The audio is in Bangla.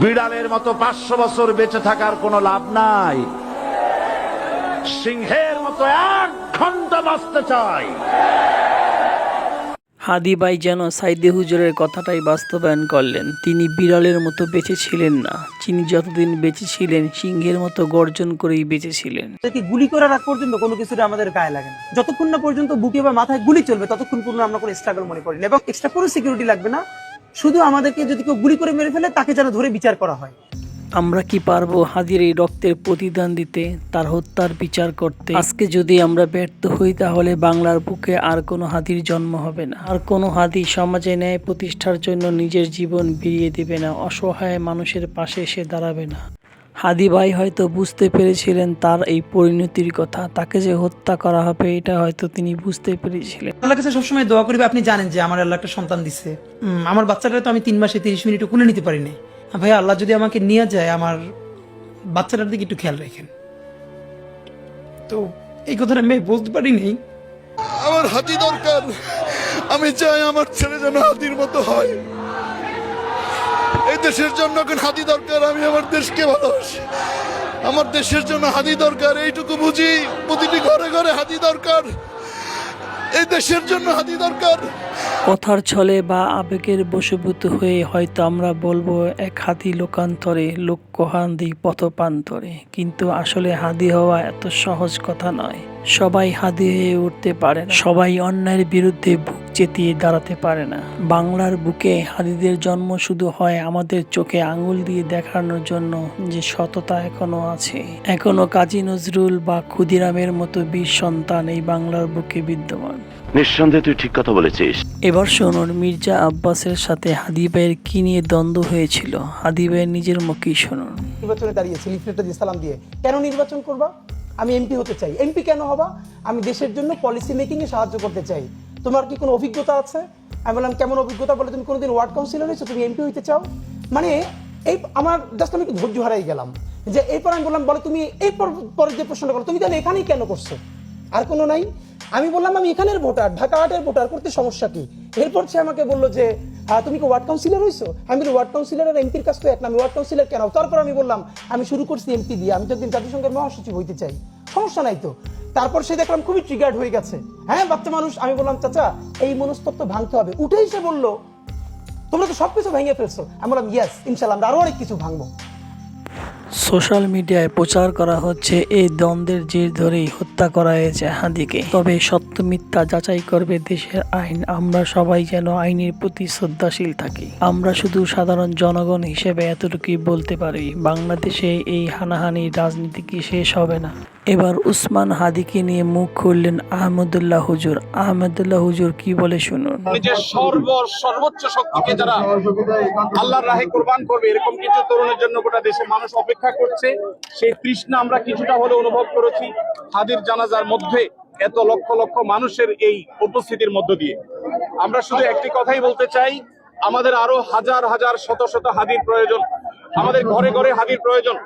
বিড়ালের মতো পাঁচশো বছর বেঁচে থাকার কোনো লাভ নাই। সিংহের মতো এক ঘণ্টা বাঁচতে চাই। হাদি ভাই যেন সাইদে হুজুরের কথাটাই বাস্তবায়ন করলেন। তিনি বিড়ালের মতো বেঁচে ছিলেন না। তিনি যতদিন বেঁচে ছিলেন সিংহের মতো গর্জন করেই বেঁচে ছিলেন। গুলি করার আগ পর্যন্ত কোনো কিছুটা আমাদের গায়ে লাগে না। যতক্ষণ না পর্যন্ত বুকে বা মাথায় গুলি চলবে ততক্ষণ পর্যন্ত আমরা কোনো স্ট্রাগল মনে করি না। এবং এক্সট্রা কোনো সিকিউরিটি লাগবে না। শুধু আমাদেরকে যদি কেউ গুলি করে মেরে ফেলে, তাকে যেন ধরে বিচার করা হয়। আমরা কি পারব হাজির এই রক্তের প্রতিদান দিতে, তার হত্যার বিচার করতে? আজকে যদি আমরা ব্যর্থ হই, তাহলে বাংলার বুকে আর কোনো হাতির জন্ম হবে না। আর কোনো হাতি সমাজে ন্যায় প্রতিষ্ঠার জন্য নিজের জীবন বিলিয়ে দেবে না। অসহায় মানুষের পাশে এসে দাঁড়াবে না। হাদি ভাই হয়তো বুঝতে পেরেছিলেন তার এই পরিণতির কথা। তাকে যে হত্যা করা হবে এটা হয়তো তিনি বুঝতে পেরেছিলেন। আল্লাহ কাছে সবসময় দোয়া করি আপনি জানেন যে আমার আল্লাহ একটা সন্তান দিচ্ছে আমার বাচ্চাটা তো আমি তিন মাসে তিরিশ মিনিট কোলে নিতে পারিনি ভাই আল্লাহ যদি আমাকে নিয়ে যায় আমার বাচ্চাটার দিকে একটু খেয়াল রাখেন। তো এই কথাটা আমি বলতে পারিনি আমার হাতি দরকার। আমি চাই আমার ছেলে যেন হাতির মতো হয়। এই দেশের জন্য হাতি দরকার, আমি আমার দেশকে ভালোবাসি। আমার দেশের জন্য হাতি দরকার, এইটুকু বুঝি, প্রতিটি ঘরে ঘরে হাতি দরকার। এই দেশের জন্য হাতি দরকার। কথার ছলে বা আবেগের বশীভূত হয়ে হয়তো আমরা বলব এক হাতি লোকান্তরে লোক কোহান্দি পথপান্তরে কিন্তু আসলে হাদি হওয়া এত সহজ কথা নয়। সবাই হাদি হয়ে উঠতে পারে সবাই অন্যায়ের বিরুদ্ধে চেতিয়ে দাঁড়াতে পারে না। বাংলার বুকে হাদিদের জন্ম শুধু হয় আমাদের চোখে আঙুল দিয়ে দেখানোর জন্য যে সততা এখনও আছে। এখনও কাজী নজরুল বা ক্ষুদিরামের মতো বীর সন্তান এই বাংলার বুকে বিদ্যমান। নিঃসন্দেহে তুই ঠিক কথা বলেছিস। এবার শুনুন মির্জা আব্বাসের সাথে হাদিবাইয়ের কি নিয়ে দ্বন্দ্ব হয়েছিল? হাদিবাইয়ের নিজের মুখেই শুনুন। নির্বাচনে দাঁড়িয়েছি লিফলেটটা দিয়ে সালাম দিয়ে। কেন নির্বাচন করবা? আমি এমপি হতে চাই। এমপি কেন হবা? আমি দেশের জন্য পলিসি মেকিং এ সাহায্য করতে চাই। তোমার কি কোনো অভিজ্ঞতা আছে? আমি বললাম, কেমন অভিজ্ঞতা? বলে, তুমি কোনোদিন ওয়ার্ড কাউন্সিলর হয়েছো? তুমি এমপি হইতে চাও? মানে এই আমার জাস্ট আমি ধৈর্য হারাই গেলাম। যে এরপর আমি বললাম, বলে, তুমি এই পর- যে প্রশ্নটা করো, তুমি তাহলে এখানেই কেন করছ? আর কোনো নাই। আমি বললাম, আমি এখানের ভোটার ঢাকা আটের ভোটার করতে সমস্যা কি? এরপর সে আমাকে বলল যে তুমি কি ওয়ার্ড কাউন্সিলর হয়েছো আমি বলি, ওয়ার্ড কাউন্সিলর আর এমপির কাছ তো এক না, আমি ওয়ার্ড কাউন্সিলর কেন? তারপর আমি বললাম, আমি শুরু করছি এমপি দিয়ে, আমি তো একদিন জাতিসংঘের মহাসচিব হইতে চাই। সমস্যা নাই তো। তারপর সে দেখলাম খুবই ট্রিগার্ড হয়ে গেছে। হ্যাঁ বাচ্চা মানুষ, আমি বললাম, চাচা, এই মনস্তত্ব ভাঙতে হবে। উঠেই সে বলল, তোমরা তো সবকিছু ভেঙে ফেলছো। আমি বললাম ইয়েস ইনশাল্লাহ আমরা আরও অনেক কিছু ভাঙবো। সোশ্যাল মিডিয়ায় প্রচার করা হচ্ছে, এই দ্বন্দ্বের জের ধরেই হত্যা করা হয়েছে হাদিকে। তবে সত্য মিথ্যা যাচাই করবে দেশের আইন। আমরা সবাই যেন আইনের প্রতি শ্রদ্ধাশীল থাকি। আমরা শুধু সাধারণ জনগণ হিসেবে এতটুকুই বলতে পারি, বাংলাদেশে এই হানাহানি রাজনীতি কি শেষ হবে না? এবার উসমান হাদিকে নিয়ে মুখ খুললেন আহমদুল্লাহ হুজুর। আহমদুল্লাহ হুজুর কি বলে শুনুন? নিজের সর্ব, সর্বোচ্চ শক্তিকে যারা আল্লাহর রাহে কোরবান করবে, এরকম কিছু তরুণের জন্য গোটা দেশের মানুষ অপেক্ষা করছে। সেই তৃষ্ণা আমরা কিছুটা হলে অনুভব করেছি হাদির জানাজার মধ্যে এত লক্ষ লক্ষ মানুষের এই উপস্থিতির মধ্য দিয়ে। আমরা শুধু একটি কথাই বলতে চাই, আমাদের আরও হাজার হাজার, শত শত হাদির প্রয়োজন। আমাদের ঘরে ঘরে হাদির প্রয়োজন।